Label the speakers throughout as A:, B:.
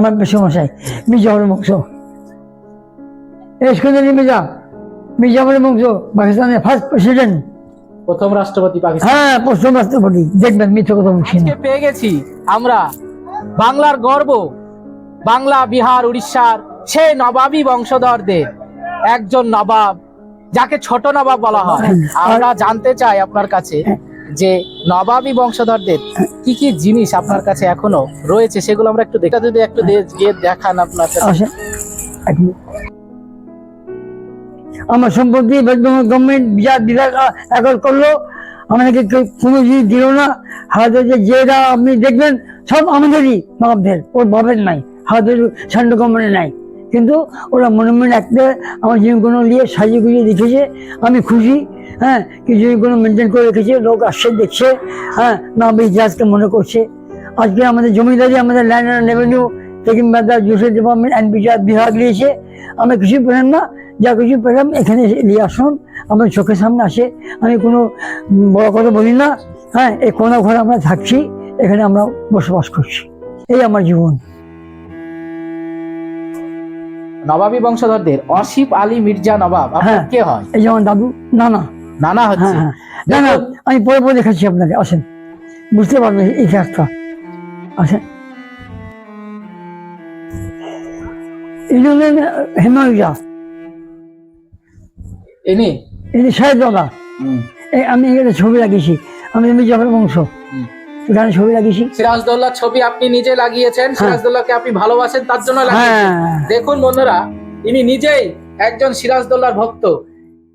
A: আমার মশাই মির্জা হল বংশ। এসকন্দারি মির্জা মির্জা হল বংশ পাকিস্তানের ফার্স্ট প্রেসিডেন্ট
B: প্রথম রাষ্ট্রপতি পাকিস্তান।
A: হ্যাঁ পশ্চিম রাষ্ট্রপতি। দেখবেন মিথ্যে কথা বলছি
B: পেয়ে গেছি আমরা বাংলার গর্ব। বাংলা বিহার উড়িষ্যার সে নবাবী বংশধরদের। একজন নবাব যাকে ছোট নবাব বলা হয়। আমরা জানতে চাই আপনার কাছে। যে নবাবী বংশধরদের কি কি জিনিস আপনার কাছে এখনও রয়েছে সেগুলো আমরা একটু দেখা। যদি একটু গিয়ে দেখান আপনার।
A: এক আমার সম্পত্তি গভর্নমেন্ট বিরাট বিরাট একর করল, আমাদেরকে কেউ কোনো জিনিস দিল না। হাতে যে যেটা আপনি দেখবেন, সব আমাদেরই নবাবদের। ওর বাবের নাই। হাতের সেন্ট্রাল গভর্নমেন্ট নাই। কিন্তু ওরা মনে মনে একটা আমার জিনিসগুলো নিয়ে সাজিয়ে গুজিয়ে দেখেছে আমি খুশি হ্যাঁ কিছু কোনো মেনটেন করে রেখেছে, লোক আসছে, দেখছে হ্যাঁ নবাব ইতিহাসকে মনে করছে। আজকে আমাদের জমিদারি, আমাদের land and revenue taking the judicial department and বিচার বিভাগ নিয়েছে আমি কিছু পেলাম না, যা কিছু পেলাম, এখানে নিয়ে আসুন আমার চোখের সামনে আসে। আমি কোনো বড় কথা বলি না হ্যাঁ এই কোনো ঘরে আমরা থাকছি, এখানে আমরা বসবাস করছি। এই আমার জীবন।
B: নবাবী বংশধরদের অসিফ আলী মির্জা নবাব আপনার
A: হ্যাঁ।
B: কে হয়?
A: এই যেমন দাদু
B: নানা।
A: হ্যাঁ
B: হচ্ছে।
A: হ্যাঁ না না আমি পরে পরে দেখাচ্ছি আপনাকে আসেন। বুঝতে পারবেন এই ইতিহাসটা আসেন। এই জন্য হেমায়ুজা
B: ইনি?
A: সাহেব দাদা। আমি এখানে ছবি লাগিয়েছি। আমি মির্জাফর বংশ। এখানে ছবি লাগিয়েছি
B: সিরাজদৌল্লার ছবি আপনি নিজে লাগিয়েছেন সিরাজদৌল্লাহকে আপনি ভালোবাসেন তার জন্য লাগিয়েছেন
A: হ্যাঁ
B: দেখুন বন্ধুরা ইনি নিজেই একজন সিরাজদৌল্লার ভক্ত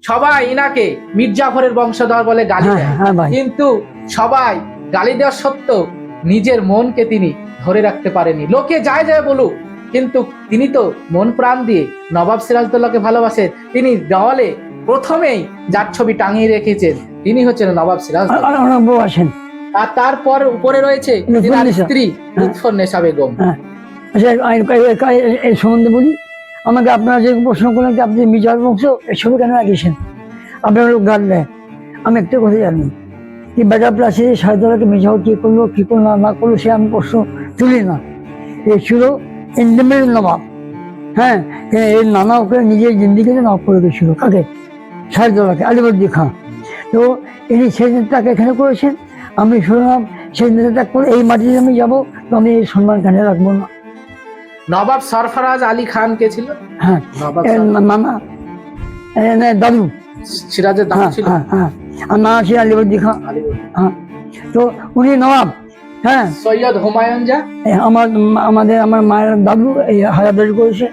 B: সবাই ইনাকে মির্জাফরের বংশধর বলে গালি
A: হ্যাঁ,
B: দেয়
A: হ্যাঁ
B: কিন্তু সবাই গালি দেওয়ার সত্ত্বেও নিজের মনকে তিনি ধরে রাখতে পারেনি লোকে যায় যায় বলুক কিন্তু তিনি তো মন প্রাণ দিয়ে নবাব সিরাজদৌল্লাহকে ভালোবাসেন তিনি দেওয়ালে প্রথমেই যার ছবি টাঙিয়ে রেখেছেন তিনি হচ্ছেন নবাব সিরাজ
A: আছেন
B: আর তারপর উপরে রয়েছে স্ত্রী লুৎফুন্নেসা বেগম।
A: হ্যাঁ। আচ্ছা এই- সম্বন্ধে বলি। আমাকে আপনারা যে প্রশ্ন করলেন যে আপনি মির্জাফর বংশ এই ছবি কেন লাগিয়েছেন আপনার লোক গান দেয় আমি একটা কথা জানি। কি বেটা প্লাসে সাহেদারাকে মির্জাফর কি করল কি করল না না করল সে আমি প্রশ্ন তুলি না। এ ছিল ইন্ডিপেন্ডেন্ট নবাব। হ্যাঁ এর নানা ওকে নিজের জিন্দিগিতে নবাব করে দিয়েছিল। কাকে? সাহেদুল্লাহকে আলিবর্দি খান তো ইনি সেদিন তাকে এখানে করেছেন। আমি শুনলাম সেই নেতা করে এই মাটিতে আমি যাব তো আমি এই সম্মান কেন রাখব না।
B: নবাব সরফরাজ আলী খান কে ছিল?
A: হ্যাঁ মামা দাদু।
B: সিরাজের দাম
A: হ্যাঁ
B: ছিল?
A: হ্যাঁ হ্যাঁ। আছে আলিবর্দি খান হ্যাঁ। তো উনি নবাব হ্যাঁ।
B: সৈয়দ হুমায়ুন যা
A: আমার আমাদের আমার মায়ের দাদু এই হাজারদারি করেছে।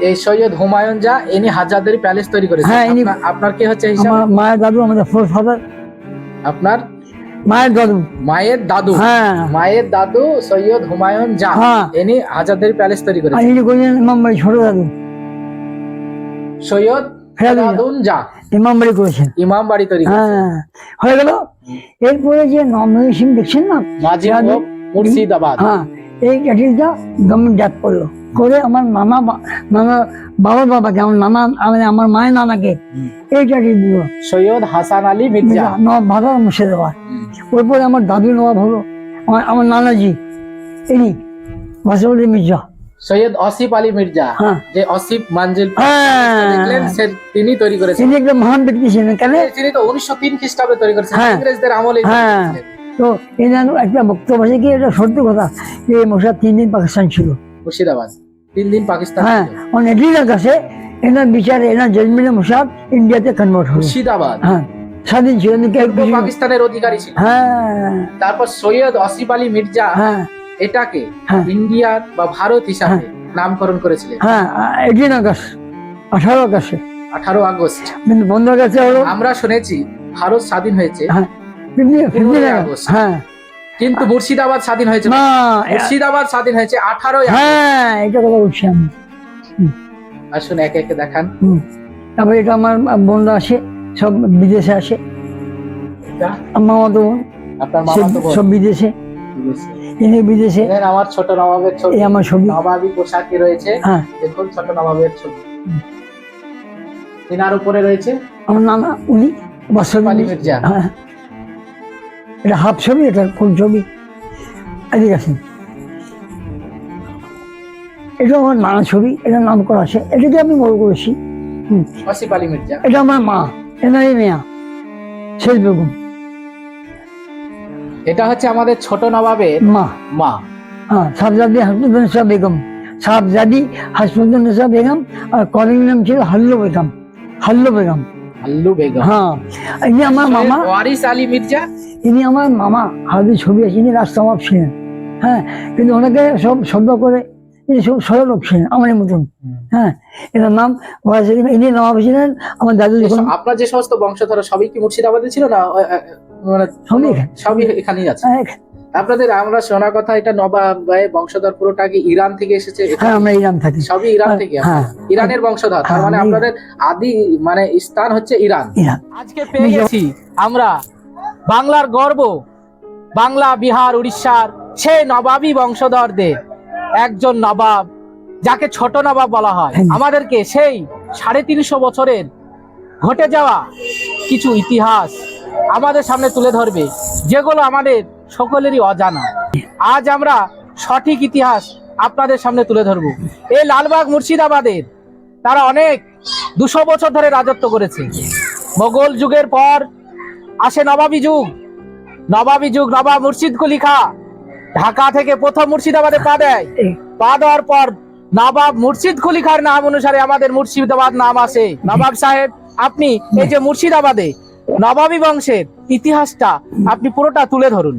B: এই সৈয়দ হুমায়ুন যা ইনি হাজারদারি প্যালেস তৈরি করেছেন।
A: হ্যাঁ,
B: আপনার- কি হচ্ছে হিসাব?
A: আমার মায়ের দাদু আমাদের ফাদার
B: আপনার?
A: মায়ের দাদু।
B: মায়ের দাদু।
A: হ্যাঁ।
B: মায়ের দাদু সৈয়দ হুমায়ুন জাহা।
A: হ্যাঁ।
B: ইনি হাজারদের প্যালেস তৈরি করেছেন।
A: ইনি করেছেন ইমামবাড়ি ছোট দাদু।
B: সৈয়দ
A: ফেরাদুন যা।
B: ইমাম
A: বাড়ি করেছেন।
B: ইমাম বাড়ি তৈরি
A: হ্যাঁ হয়ে গেল। এরপরে যে নমিনেশন দেখছেন না?
B: মাঝি মুর্শিদাবাদ।
A: হ্যাঁ এই ক্যাটেরিটা গভর্নমেন্ট জাত করল। করে আমার মামা মামা বাবার বাবাকে আমার মামা মানে আমার মায়ের নানাকে এই ক্যাটেরি দিল।
B: সৈয়দ হাসান আলী মির্জা।
A: নবাব ভাগা মুর্শিদাবাদ। ওরপরে আমার দাদু নবাব হলো আমার আমার নানাজি ইনি ভাসাউদ্দিন মির্জা।
B: সৈয়দ অসিফ আলী মির্জা
A: হ্যাঁ।
B: যে অসিফ মানজিল
A: হ্যাঁ।
B: দেখলেন সে তিনি তৈরি করেছেন।
A: তিনি একটা মহান ব্যক্তি ছিলেন। কেন?
B: তিনি তো উনিশশো তিন খ্রিস্টাব্দে তৈরি করেছেন।
A: হ্যাঁ।
B: ইংরেজদের আমলে
A: হ্যাঁ। তো এনার একটা বক্তব্য আছে কি এটা সত্য কথা যে মশা তিন দিন পাকিস্তান ছিল।
B: মুর্শিদাবাদ। তিন দিন পাকিস্তান
A: হ্যাঁ
B: ছিল।
A: অন এডিনার কাছে এনার বিচারে এনার জাজমেন্টে মুসাদ ইন্ডিয়াতে কনভার্ট হলো।
B: মুর্শিদাবাদ।
A: হ্যাঁ স্বাধীন
B: পাকিস্তানের অধিকারী ছিল।
A: হ্যাঁ।
B: তারপর সৈয়দ অসিফ আলী মির্জা
A: হ্যাঁ।
B: এটাকে
A: হ্যাঁ।
B: ইন্ডিয়ার বা ভারত হিসাবে নামকরণ করেছিলেন।
A: হ্যাঁ এইটিন আগস্ট আঠারো আগস্টে।
B: আঠারো আগস্ট।
A: বন্ধ হলো।
B: আমরা শুনেছি ভারত স্বাধীন হয়েছে।
A: হ্যাঁ।
B: কিন্তু মুর্শিদাবাদ স্বাধীন হয়েছে।
A: না
B: মুর্শিদাবাদ স্বাধীন হয়েছে আঠারোই
A: হ্যাঁ এটা কথা বলছি আমি।
B: আসুন একে একে দেখান।
A: তারপরে এটা আমার বোনরা আসে সব বিদেশে আসে। মামাতো বোন।
B: আপনার
A: সব বিদেশে। ইনি বিদেশে।
B: আমার ছোট নবাবের ছবি।
A: এই আমার ছবি।
B: নবাবী পোশাকে রয়েছে।
A: হ্যাঁ।
B: দেখুন ছোট নবাবের ছবি। তিনার উপরে রয়েছে?
A: আমার নানা উনি
B: আলী মির্জা।
A: হ্যাঁ। এটা হাফ ছবি এটা ফুল ছবি? এদিকে আসেন এটা আমার মা ছবি এটা নাম করা আছে। এটাকে আমি বড় করেছি। এটা আমার মা এনারই মেয়া শেষ বেগম।
B: এটা হচ্ছে আমাদের ছোট নবাবের
A: মা।
B: মা।
A: হ্যাঁ সাবজাদি হাসমুদ্দিন বেগম। সাবজাদি হাসমুদ্দিন বেগম আর কলেজ নাম ছিল হাল্লু বেগম। হাল্লু বেগম।
B: আল্লু বেগম।
A: হ্যাঁ। ইনি আমার মামা।
B: ওয়ারিস আলী মির্জা।
A: ইনি আমার মামা। হাতে ছবি আছে ইনি রাস্তা মাপ ছিলেন হ্যাঁ কিন্তু ওনাকে সব শব্দ করে ইনি সব সরল লোক ছিলেন আমারই মতন। হ্যাঁ এনার নাম ওয়ারিস আলী। ইনি নবাব ছিলেন আমার দাদু যখন
B: আপনার যে সমস্ত বংশধর সবই কি মুর্শিদাবাদে ছিল না? মানে
A: সবই
B: সবই এখানেই আছে।
A: হ্যাঁ,
B: আপনাদের আমরা শোনা কথা এটা নবাব ভাই বংশধর পুরোটা কি ইরান থেকে এসেছে?
A: হ্যাঁ আমরা ইরান থাকি।
B: সবই ইরান থেকে?
A: হ্যাঁ।
B: ইরানের বংশধর তার মানে
A: হ্যাঁ,
B: আপনাদের আদি মানে স্থান হচ্ছে ইরান। আজকে পেয়ে গেছি আমরা বাংলার গর্ব বাংলা বিহার উড়িষ্যার সেই নবাবী বংশধরদের। একজন নবাব যাকে ছোট নবাব বলা হয়।
A: হ্যাঁ।
B: আমাদেরকে সেই সাড়ে তিনশো বছরের ঘটে যাওয়া কিছু ইতিহাস আমাদের সামনে তুলে ধরবে যেগুলো আমাদের সকলেরই অজানা। আজ আমরা সঠিক ইতিহাস আপনাদের সামনে তুলে ধরব। এই লালবাগ মুর্শিদাবাদের তারা অনেক দুশো বছর ধরে রাজত্ব করেছে। মোগল যুগের পর আসে নবাবী যুগ। নবাবী যুগ নবাব মুর্শিদ কুলি খা ঢাকা থেকে প্রথম মুর্শিদাবাদে পা দেয়। পা দেওয়ার পর নবাব মুর্শিদ কুলি খার নাম অনুসারে আমাদের মুর্শিদাবাদ নাম আসে। নবাব সাহেব, আপনি এই যে মুর্শিদাবাদে নবাবী বংশের ইতিহাসটা আপনি পুরোটা তুলে ধরুন।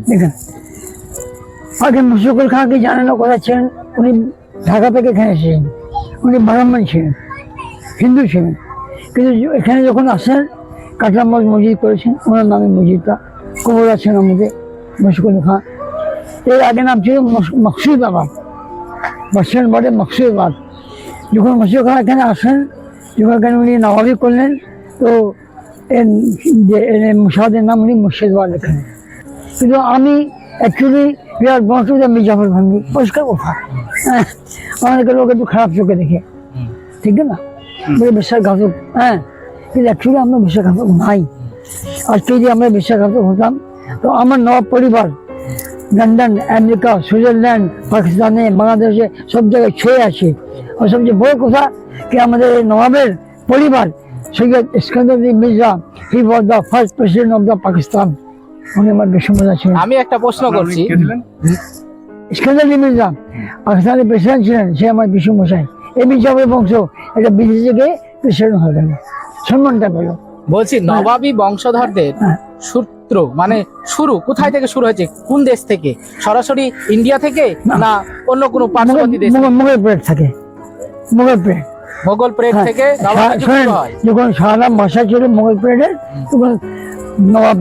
A: আগে মুশফিকুল খাঁকে জানানো কথা ছিলেন, উনি ঢাকা থেকে এখানে এসেছেন। উনি ব্রাহ্মণ ছিলেন, হিন্দু ছিলেন। কিন্তু এখানে যখন আসেন কাটামল মসজিদ করেছেন, ওনার নামে মসজিদটা, কবর আছেন আমাদের মুশফিকুল খাঁ এর আগে নাম ছিল মকসুদাবাদ বর্ষণ বলে মকসুদাবাদ। যখন মুশফিকুল খাঁ এখানে আসেন, যখন এখানে উনি নবাবি করলেন, তো যে নাম উনি মুর্শিদাবাদ এখানে কিন্তু আমি অ্যাকচুয়ালি বিরাট বংশজ আমি জাফর ভাঙ্গি। পরিষ্কার কথা। হ্যাঁ আমাদেরকে লোক একটু খারাপ চোখে দেখে। ঠিক না? বলে বিশ্বাসঘাতক হ্যাঁ কিন্তু অ্যাকচুয়ালি আমরা বিশ্বাসঘাতক নাই। আজকে যদি আমরা বিশ্বাসঘাতক হতাম তো আমার নবাব পরিবার লন্ডন আমেরিকা সুইজারল্যান্ড পাকিস্তানে বাংলাদেশে সব জায়গায় ছয়ে আছে। আর সবচেয়ে বড় কথা কি আমাদের এই নবাবের পরিবার Syed Iskandar Mirza he was the first president of the Pakistan উনি আমার বিশ্বমত ছিলেন।
B: আমি একটা প্রশ্ন করছি।
A: ইস্কান্দার মির্জা পাকিস্তানের প্রেসিডেন্ট ছিলেন সে আমার বিশ্বমশাই এই মির্জাপুরের বংশ এটা বিদেশ থেকে প্রেসিডেন্ট হয়ে গেল। সম্মানটা পেল।
B: বলছি নবাবী বংশধরদের
A: হ্যাঁ।
B: সূত্র মানে শুরু কোথায় থেকে শুরু হয়েছে? কোন দেশ থেকে? সরাসরি ইন্ডিয়া থেকে
A: না।
B: অন্য কোনো পার্শ্ববর্তী দেশ থেকে?
A: মোগল প্লেট থাকে। মোগল প্লেট
B: মোগল প্রেট
A: হ্যাঁ,
B: থেকে হয়
A: যখন সারারাম ভাষা ছিল মোগল প্লেটের তখন নবাব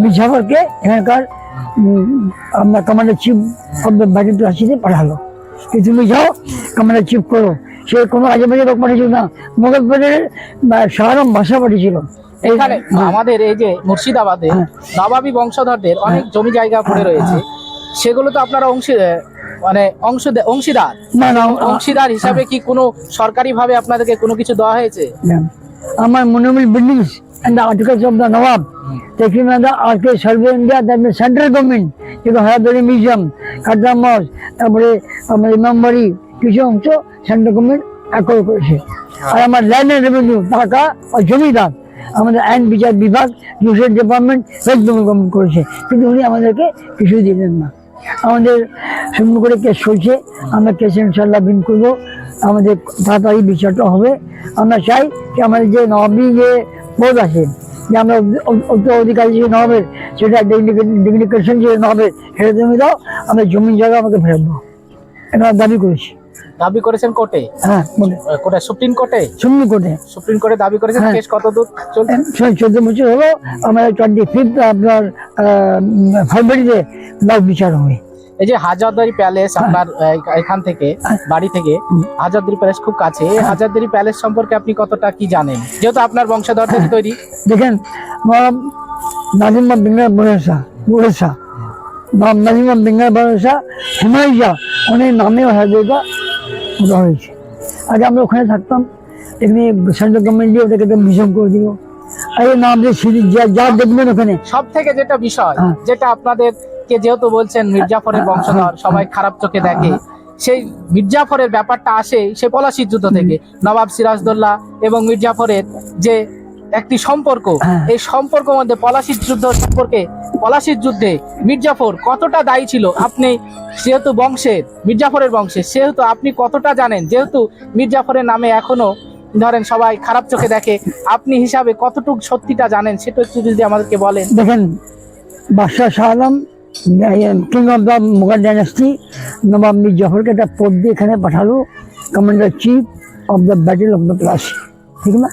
A: মির্জাফরকে এখানকার আপনার commander chief of the battle প্লাসিতে পাঠালো। যে তুমি যাও কমান্ডার চিফ করো। সে কোনো আজে বাজে লোক পাঠিয়েছিল না। মোগল প্লেটের সারারাম ভাষা পাঠিয়েছিল।
B: এখানে। আমাদের এই যে মুর্শিদাবাদে
A: হ্যাঁ।
B: নবাবী বংশধরদের অনেক জমি জায়গা পড়ে রয়েছে। সেগুলো তো আপনারা অংশী মানে অংশ অংশীদার।
A: না না
B: অংশীদার হিসাবে কি কোনো সরকারি ভাবে আপনাদেরকে কোনো কিছু দেওয়া হয়েছে.
A: Among monumental buildings and the articles of the Nawab, taken by the Arcade Survey India, that the central government, museum Katra মস তারপরে আমার ইমামবাড়ি কিছু অংশ সেন্ট্রাল গভর্নমেন্ট অ্যাকোয়ার করেছে। আর আমার ল্যান্ড অ্যান্ড রেভিনিউ টাকা আর জমিদার। আমাদের আইন বিচার বিভাগ judicial department West Bengal government করেছে। কিন্তু উনি আমাদেরকে কিছু দিলেন না। আমাদের সুন্দর করে কেস চলছে আমরা কেস ইনশাল্লাহ বিন করব। আমাদের তাড়াতাড়ি বিচারটা হবে। আমরা চাই যে আমাদের যে নবাবী যে বোধ আছে, যে আমরা অধিকারী যে নবের সেটা ডিগ্রিকেশন যে নবের সেটা তুমি দাও। আমরা জমি জায়গা আমাকে ফেরত দাও। এটা দাবি করেছি।
B: দাবি করেছেন কোর্টে?
A: হ্যাঁ
B: কোর্টে। সুপ্রিম কোর্টে?
A: সুপ্রিম কোর্টে।
B: সুপ্রিম কোর্টে দাবি করেছেন
A: হ্যাঁ।
B: কেস কত দূর চলছে?
A: চোদ্দ বছর হলো আমাদের টোয়েন্টি ফিফথ আপনার ফেব্রুয়ারিতে লাভ বিচার হবে।
B: এই যে হাজারদারি প্যালেস আপনার এখান থেকে বাড়ি থেকে। হাজারদারি প্যালেস খুব কাছে হাজারদারি প্যালেস সম্পর্কে আপনি কতটা কি জানেন? যেহেতু আপনার বংশধরদের তৈরি।
A: দেখেন নাজিমা বেঙ্গাল বরেসা বরেসা নাজিমা বেঙ্গাল বরেসা হিমালয়া অনেক নামেও হাজারটা হয়েছে আগে আমরা ওখানে থাকতাম এখানে সেন্ট্রাল গভর্নমেন্ট দিয়ে ওটাকে মিশন করে দিল। আর এই নাম যে যা দেখবেন ওখানে।
B: সব থেকে যেটা বিষয়
A: হ্যাঁ।
B: যেটা আপনাদের কে যেহেতু বলছেন মির্জাফরের
A: হ্যাঁ,
B: বংশধর
A: হ্যাঁ,
B: সবাই খারাপ চোখে দেখে সেই মির্জাফরের ব্যাপারটা আসে সে পলাশির যুদ্ধ থেকে। নবাব সিরাজদোল্লা এবং মির্জাফরের যে একটি সম্পর্ক।
A: হ্যাঁ।
B: এই সম্পর্ক মধ্যে পলাশির যুদ্ধ সম্পর্কে পলাশির যুদ্ধে মির্জাফর কতটা দায়ী ছিল? আপনি যেহেতু বংশের মির্জাফরের বংশের সেহেতু আপনি কতটা জানেন? যেহেতু মির্জাফরের নামে এখনও ধরেন সবাই খারাপ চোখে দেখে আপনি হিসাবে কতটুকু সত্যিটা জানেন? সেটা একটু যদি আমাদেরকে বলেন।
A: দেখেন বাদশাহ Shah Alam king of the Mughal dynasty Nawab Mir জাফরকে একটা পদ দিয়ে এখানে পাঠালো commander chief of the battle of the Plassey ঠিক না?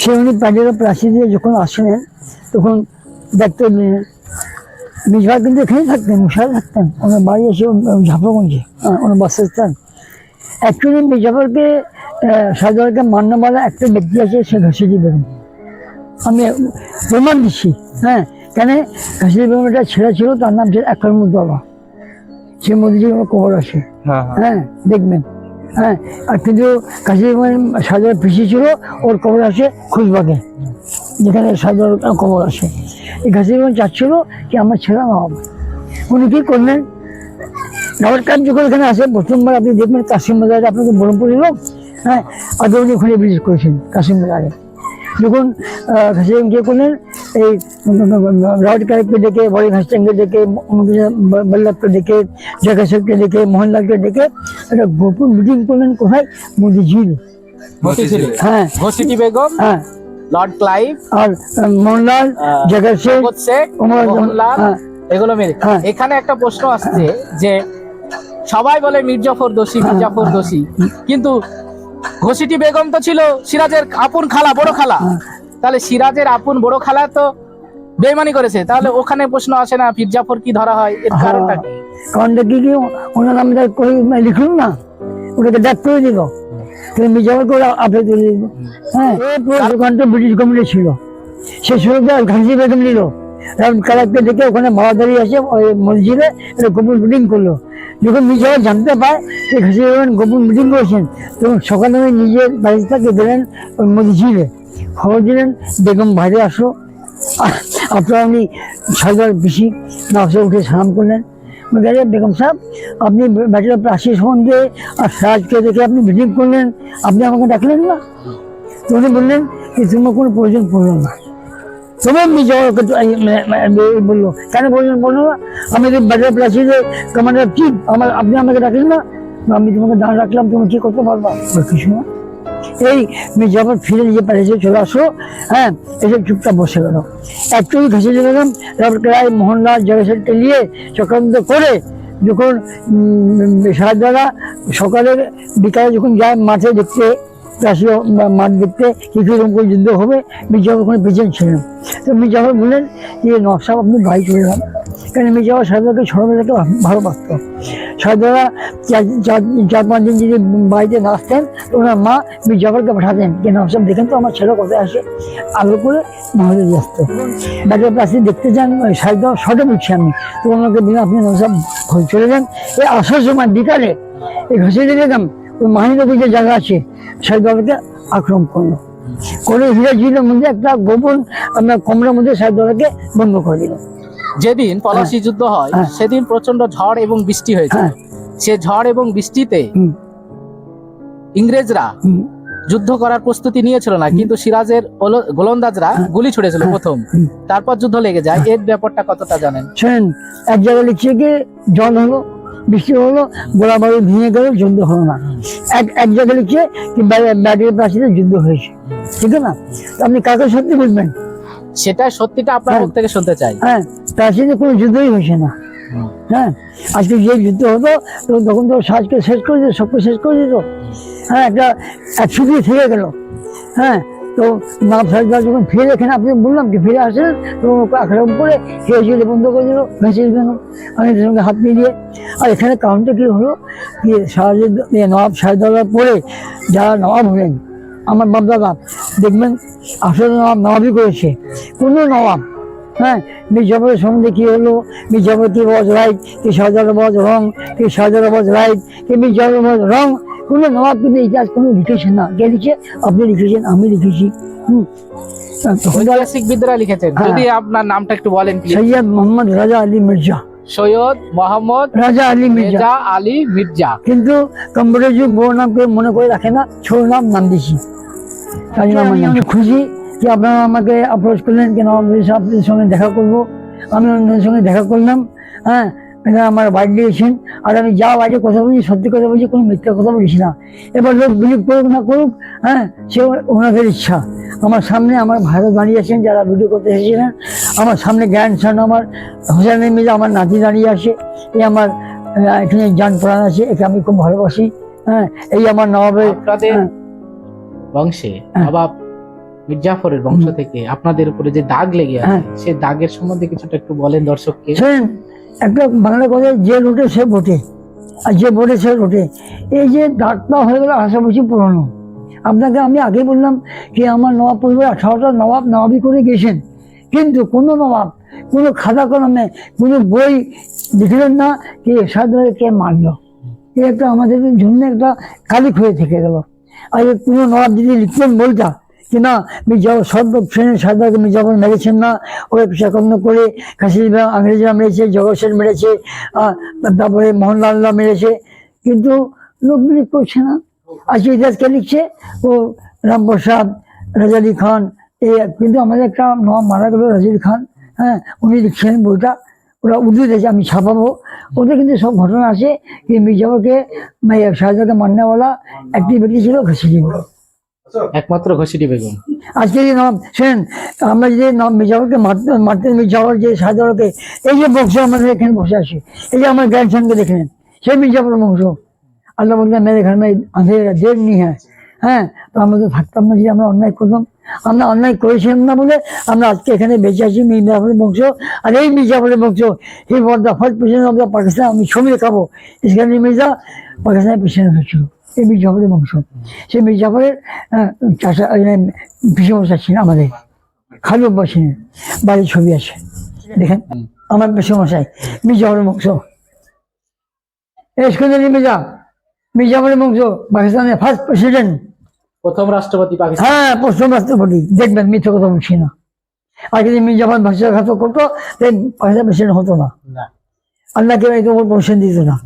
A: সে উনি অফ প্লাসি দিয়ে যখন আসলেন তখন দেখতে মির্জা কিন্তু এখানেই থাকতেন মুসায় থাকতেন। ওনার বাড়ি এসে ঝাপরগঞ্জে হ্যাঁ, ওনার বাসস্থান। অ্যাকচুয়ালি মির্জাফরকে সাধারণকে মান্যমালা একটা ব্যক্তি আছে সে ঘসিটি বেগম। আমি প্রমাণ দিচ্ছি হ্যাঁ কেন ঘাসির বেগমটা ছেড়া ছিল তার নাম ছিল একরমুদ্দৌলা সে মধ্যে আমার কবর আছে। হ্যাঁ দেখবেন। হ্যাঁ আর কিন্তু কাশির সাজার পিসি ছিল, ওর কবর আছে খুশবাগে, যেখানে সাজার কবর আছে। এই বেগম চাচ্ছিল কি আমার ছেলে না হবে। উনি কি করলেন? নবাব কাজ যখন এখানে আসে, প্রথমবার আপনি দেখবেন কাশিম বাজারে আপনাকে বরমপুরের লোক হ্যাঁ আগে উনি ওখানে ব্রিজ করেছেন কাশিম বাজারে যখন ঘাসিম গিয়ে করলেন, এই জগাসবকে ডেকে মোহনলালকে ডেকে একটা গোপন মিটিং করলেন কোথায় মোদি ঝিল
B: ঘসিটি
A: হ্যাঁ
B: ঘসিটি বেগম
A: হ্যাঁ
B: লর্ড ক্লাইভ
A: আর মোহনলাল
B: জগৎ শেখ
A: ওমর
B: মোহনলাল এগুলো
A: হ্যাঁ।
B: এখানে একটা প্রশ্ন আসছে যে সবাই বলে মির্জাফর দোষী মির্জাফর দোষী। কিন্তু ঘসিটি বেগম তো ছিল সিরাজের আপন খালা বড় খালা। তাহলে সিরাজের আপন বড় খালা তো বেমানি করেছে। তাহলে ওখানে প্রশ্ন আসে না মির্জাফর কি ধরা হয়? এর কারণটা কি?
A: কারণটা কি কি ওনার নামটা করে লিখুন না। ওটাকে ডাক করে দিল তুমি মির্জাফরকে ওরা আপে তুলে দিল হ্যাঁ ওখানটা ব্রিটিশ গভর্নমেন্ট ছিল। সে সুযোগটা ঘাসি বেগম নিল। রাউন্ড কালারকে দেখে ওখানে মারাদারি আছে ওই মসজিদে একটা গোপন মিটিং করল। যখন মির্জাফর জানতে পায় যে ঘাসি বেগম গোপন মিটিং করেছেন তখন সকালে নিজের বাড়ি থেকে দিলেন ওই মসজিদে। খবর দিলেন বেগম বাইরে আসো। আপনারা উনি ছয়বার বেশি নাচে উঠে সালাম করলেন। গেলে বেগম সাহেব, আপনি ব্যাচেলর প্রাচীর সম্বন্ধে আর সাজকে দেখে আপনি মিটিং করলেন, আপনি আমাকে ডাকলেন না। তো উনি বললেন যে, তোমার কোনো প্রয়োজন পড়ল না। তবে মির্জাকে বলল, কেন প্রয়োজন পড়ল না? আমি তো ব্যাচেলর প্রাচীরে কমান্ডার চিফ আমার, আপনি আমাকে ডাকলেন না? আমি তোমাকে দাঁড় রাখলাম তুমি কি করতে পারবা? কিছু না। এই মির্জাফর ফিরে নিজে প্যালেসে চলে আসো হ্যাঁ এসে চুপচাপ বসে গেল একটু ঘেসে চলে গেলাম রবট রায় মোহনলাল জগেশ্বরকে নিয়ে চক্রান্ত করে যখন সাহায্যরা সকালে বিকালে যখন যায় মাঠে দেখতে রাশিয়া মাঠ দেখতে, কি কীরকম করে যুদ্ধ হবে মির্জাফর ওখানে পেছনে ছিলেন। তো মির্জাফর বললেন যে নকশা আপনি বাড়ি চলে যান। কারণ মির্জাফর সাহেবদাকে ছোটবেলাকে ভালোবাসত। সাহেবরা চার পাঁচ দিন যদি বাড়িতে না আসতেন ওনার মা মির্জাফরকে পাঠাতেন। যে নকশাব দেখেন তো আমার ছেলে কোথায় আসে। আলো করে দিয়ে আসতো। ব্যাটের প্লাসে দেখতে চান সাহেব শটে বলছি আমি। তো ওনাকে দিন আপনি ঘরে চলে যান। এই আসার সময় বিকালে এই ঘষে দিয়ে গেলাম, ওই মাহিনগর যে জায়গা আছে সাহেবকে আক্রমণ করল। করে হিরা ঝিলের মধ্যে একটা গোপন আমরা কমরার মধ্যে সাহেবকে বন্ধ করে দিল।
B: যেদিন পলাশি যুদ্ধ হয়
A: হ্যাঁ।
B: সেদিন প্রচণ্ড ঝড় এবং বৃষ্টি হয়েছে।
A: হ্যাঁ।
B: সে ঝড় এবং বৃষ্টিতে ইংরেজরা যুদ্ধ করার প্রস্তুতি নিয়েছিল না কিন্তু সিরাজের গোলন্দাজরা গুলি ছুড়েছিল
A: হ্যাঁ।
B: প্রথম। তারপর যুদ্ধ লেগে যায়। এর ব্যাপারটা কতটা জানেন?
A: শোনেন এক জায়গায় লিখছে কি জল হলো বৃষ্টি হলো গোলা ভেঙে গেল যুদ্ধ হলো না। এক এক জায়গায় লিখছে কি ব্যাটের প্রাচীরে যুদ্ধ হয়েছে। ঠিক না? আপনি কাকে সত্যি বলবেন?
B: সেটা সত্যিটা আপনার
A: হ্যাঁ।
B: মুখ থেকে শুনতে চাই।
A: হ্যাঁ প্রাচীরে কোনো যুদ্ধই হয়েছে না। হ্যাঁ আজকে যে যুদ্ধ হতো তো তখন তো সাজকে শেষ করে দিত সবকে শেষ করে দিত। হ্যাঁ একটা একশো থেকে গেল। হ্যাঁ তো নাম সাজদা যখন ফিরে এখানে আপনি বললাম কি ফিরে আসেন তখন ওকে আক্রমণ করে হিরে ঝিলে বন্ধ করে দিল ভেসে গেল আমি সঙ্গে হাত মিলিয়ে আর এখানে কারণটা কী হলো? যে সাহায্য নবাব সাহেদার পরে যারা নবাব হলেন আমার বাপ দাদা দেখবেন আসলে নবাব নবাবই করেছে। কোনো নবাব হ্যাঁ মির্জাপুরের সম্বন্ধে কি হলো? মির্জাপুর ওয়াজ রাইট কি শাহজাহান ওয়াজ রং কি শাহজাহান ওয়াজ রাইট কি মির্জাপুর ওয়াজ রং? কোনো নবাব কিন্তু ইতিহাস কোনো লিখেছে না। কে লিখে? আপনি লিখেছেন আমি লিখেছি। হুম।
B: বিদ্রা লিখেছেন।
A: হ্যাঁ।
B: যদি আপনার নামটা একটু বলেন
A: সৈয়দ মোহাম্মদ রাজা আলী মির্জা।
B: সৈয়দ মোহাম্মদ
A: রাজা আলী মির্জা।
B: আলী মির্জা।
A: কিন্তু কম্পিউটার যুগ বড় নামকে মনে করে রাখে না ছোট নাম নাম দিছি তাই আমি অনেক খুশি যে আপনারা আমাকে অ্যাপ্রোচ করলেন কেন আপনাদের সঙ্গে দেখা করব। আমি অন্যদের সঙ্গে দেখা করলাম। হ্যাঁ আমার বাইক দিয়েছেন আর আমি যা বাইরে কথা বলছি সত্যি কথা বলছি কোনো মিথ্যা কথা বলছি না। এবার লোক বিলিভ করুক না করুক হ্যাঁ সে ওনাদের ইচ্ছা। আমার সামনে আমার ভাইরা দাঁড়িয়ে আছেন যারা ভিডিও করতে এসেছিলেন আমার সামনে জ্ঞান সান আমার হোসেন মিলে আমার নাতি দাঁড়িয়ে আছে। এই আমার এখানে যান প্রাণ আছে একে আমি খুব ভালোবাসি। হ্যাঁ এই আমার নবাবের।
B: বংশে
A: হ্যাঁ।
B: নবাব মির্জাফরের বংশ থেকে আপনাদের উপরে যে দাগ লেগে আছে
A: হ্যাঁ।
B: সে দাগের সম্বন্ধে কিছুটা একটু বলেন দর্শককে।
A: শোনেন একটা বাংলা কথায় যে রোটে সে ভোটে আর যে ভোটে সে রোটে। এই যে দাগটা হয়ে গেল আশাপাশি পুরনো। আপনাকে আমি আগে বললাম যে আমার নবাব পরিবার আঠারোটা নবাব নবাবি করে গেছেন। কিন্তু কোনো নবাব কোনো খাতা কলমে কোনো বই লিখলেন না কি এরশাদ কে মারলো। একটা আমাদের জন্য একটা কালিক হয়ে থেকে গেল। আর এই কোনো নবাব যদি লিখতেন বলতা কি না মির্জা সর্ব শ্রেণির সাদাকে মির্জাফর মেরেছেন না। ওকে পেশাকর্ম করে কাশিরা আংরেজরা মেরেছে জগৎ সেন মেরেছে তারপরে মোহনলাল্লা মেরেছে। কিন্তু লোক বিলিভ করছে না। আজকে ইতিহাসকে লিখছে? ও রামপ্রসাদ রাজালি খান এই কিন্তু আমাদের একটা নবাব মারা গেল রাজালি খান। হ্যাঁ উনি লিখছেন বইটা। ওরা উর্দুতে দিয়েছে আমি ছাপাবো। ওদের কিন্তু সব ঘটনা আছে যে মির্জাফরকে শাহজাকে মান্নাওয়ালা একটি ব্যক্তি ছিল ঘষিটি
B: একমাত্র ঘষিটি বেগম।
A: আজকে যে নাম শোনেন আমরা যে মির্জাফরকে মারতে মির্জাফর যে শাহজাহকে এই যে বংশ আমাদের এখানে বসে আছে এই যে আমার গ্র্যান্ডসনকে দেখে নেন সেই মির্জাফর বংশ। আল্লাহ বলতে মেরে ঘর মে আন্ধেরা দেড় নিয়ে হ্যাঁ হ্যাঁ তো আমরা তো থাকতাম না যে আমরা অন্যায় করলাম আমরা অন্যায় করেছিলাম না বলে আমরা আজকে এখানে বেঁচে আছি মির্জাফরের বংশ। আর এই মির্জাফরের বংশ he for the first president of the Pakistan আমি ছবি দেখাবো ইসকানি মির্জা পাকিস্তানের প্রেসিডেন্ট হয়েছিল এই মির্জাফরের বংশ। সেই মির্জাফরের চাষা পিসেমশা ছিলেন আমাদের খালু আব্বা ছিলেন বাড়ির ছবি আছে দেখেন আমার পিসেমশাই মির্জাফরের বংশ। এসকুন্দানি মির্জা মির্জাফরের বংশ পাকিস্তানের ফার্স্ট প্রেসিডেন্ট
B: প্রথম রাষ্ট্রপতি পাকিস্তান।
A: হ্যাঁ প্রথম রাষ্ট্রপতি। দেখবেন মিথ্য কথা বলছি না। আর যদি মির্জাফর ভাষাঘাত করতো পাকিস্তান প্রেসিডেন্ট হতো না। আল্লাহকে এই তো দিত না।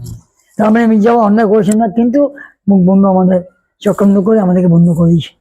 A: তার মানে মির্জাফর অন্যায় করেছেন না কিন্তু মুখ বন্ধু আমাদের চক্রান্ত করে আমাদেরকে বন্ধ করে দিয়েছে।